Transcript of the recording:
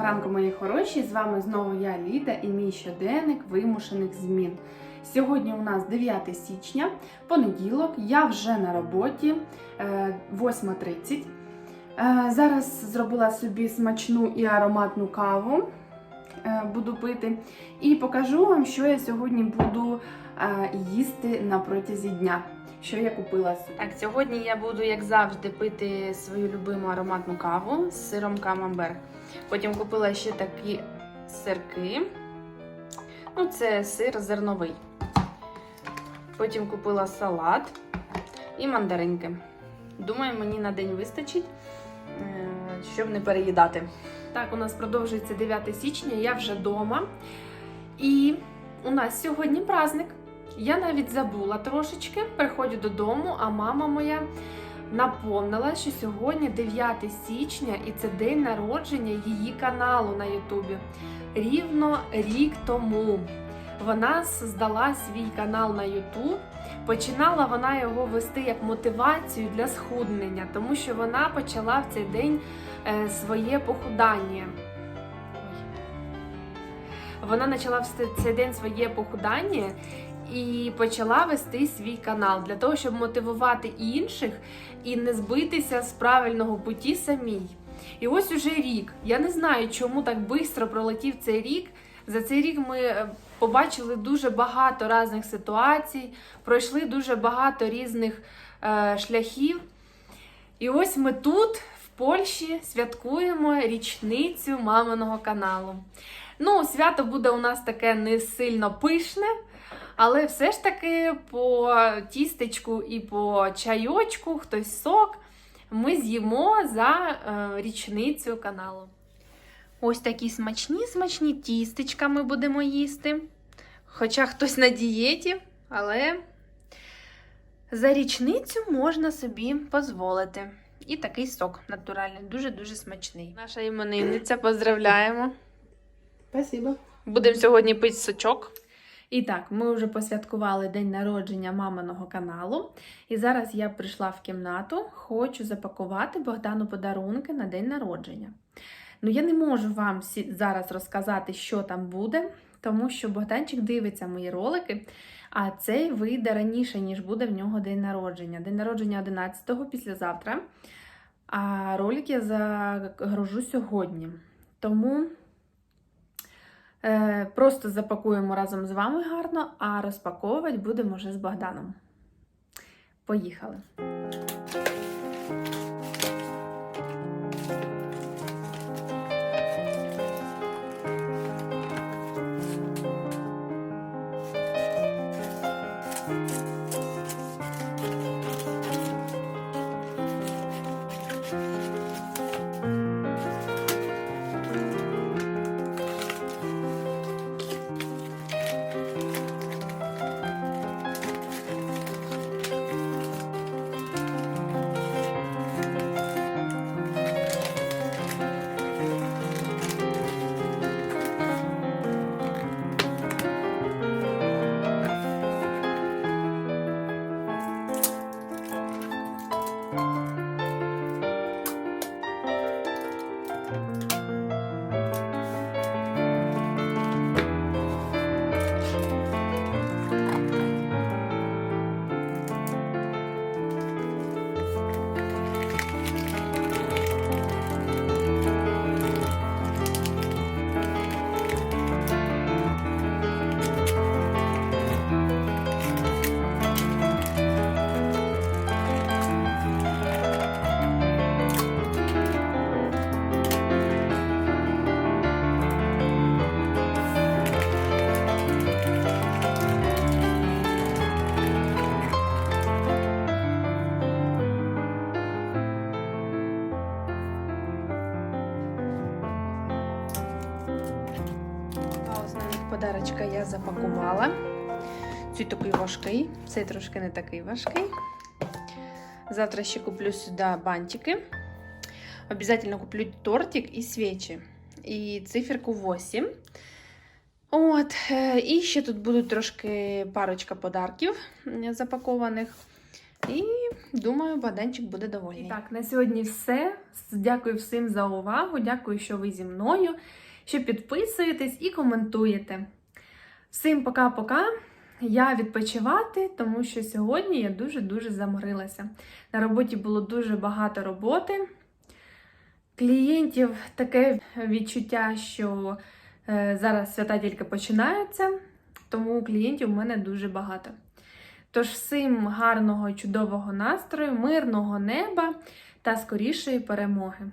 Доброго ранку, мої хороші! З вами знову я Ліда і мій щоденник вимушених змін. Сьогодні у нас 9 січня, понеділок, я вже на роботі е, 8.30. Е, Зараз зробила собі смачну і ароматну каву. е, Буду пити. І покажу вам, що я сьогодні буду е, їсти на протязі дня. Що я купила собі. Так, сьогодні я буду, як завжди, пити свою любиму ароматну каву з сиром камамбер. Потім купила ще такі сирки. Ну, це сир зерновий. Потім купила салат і мандаринки. Думаю, мені на день вистачить, е, щоб не переїдати. Так, у нас продовжується 9 січня, я вже вдома. І у нас сьогодні праздник. Я навіть забула трошечки, приходжу додому, а мама моя напомнила, що сьогодні 9 січня і це день народження її каналу на Ютубі. Рівно рік тому вона здала свій канал на Ютуб. Починала вона його вести як мотивацію для схуднення, тому що вона почала в цей день е, своє похудання. Вона почала в цей день своє похудання і почала вести свій канал для того, щоб мотивувати інших і не збитися з правильного путі самій. І ось уже рік. Я не знаю, чому так швидко пролетів цей рік. За цей рік ми е, побачили дуже багато різних ситуацій, пройшли дуже багато різних е, шляхів. І ось ми тут, в Польщі, святкуємо річницю маминого каналу. Ну, свято буде у нас таке не сильно пишне, але все ж таки по тістечку і по чайочку, хтось сок, ми з'їмо за е, річницю каналу. Ось такі смачні смачні тістечка ми будемо їсти. Хоча хтось на дієті, але за річницю можна собі дозволити. І такий сок натуральний, дуже-дуже смачний. Наша іменинниця, поздравляємо. Спасибо. Будемо сьогодні пити сочок. І так, ми вже посвяткували день народження маминого каналу. І зараз я прийшла в кімнату, хочу запакувати Богдану подарунки на день народження. Ну, я не можу вам зараз розказати, що там буде, тому що Богданчик дивиться мої ролики, а цей вийде раніше, ніж буде в нього день народження. День народження 11-го післязавтра. А ролик я загружу сьогодні. Тому Просто запакуємо разом з вами гарно, а розпаковувати будемо вже з Богданом. Поїхали! Подарочка я запакувала. Цей такий важкий, цей трошки не такий важкий. Завтра ще куплю сюди бантики. Обязательно куплю тортик і свічі. І циферку 8. От, е, і ще тут будуть трошки парочка подарків запакованих. І думаю, Богданчик буде довольний. І так, на сьогодні все. Дякую всім за увагу. Дякую, що ви зі мною, що підписуєтесь і коментуєте. Всім пока-пока. Я відпочивати, тому що сьогодні я дуже-дуже заморилася. На роботі було дуже багато роботи. Клієнтів таке відчуття, що е, зараз свята тільки починаються, тому клієнтів у мене дуже багато. Тож всім гарного, чудового настрою, мирного неба та скорішої перемоги.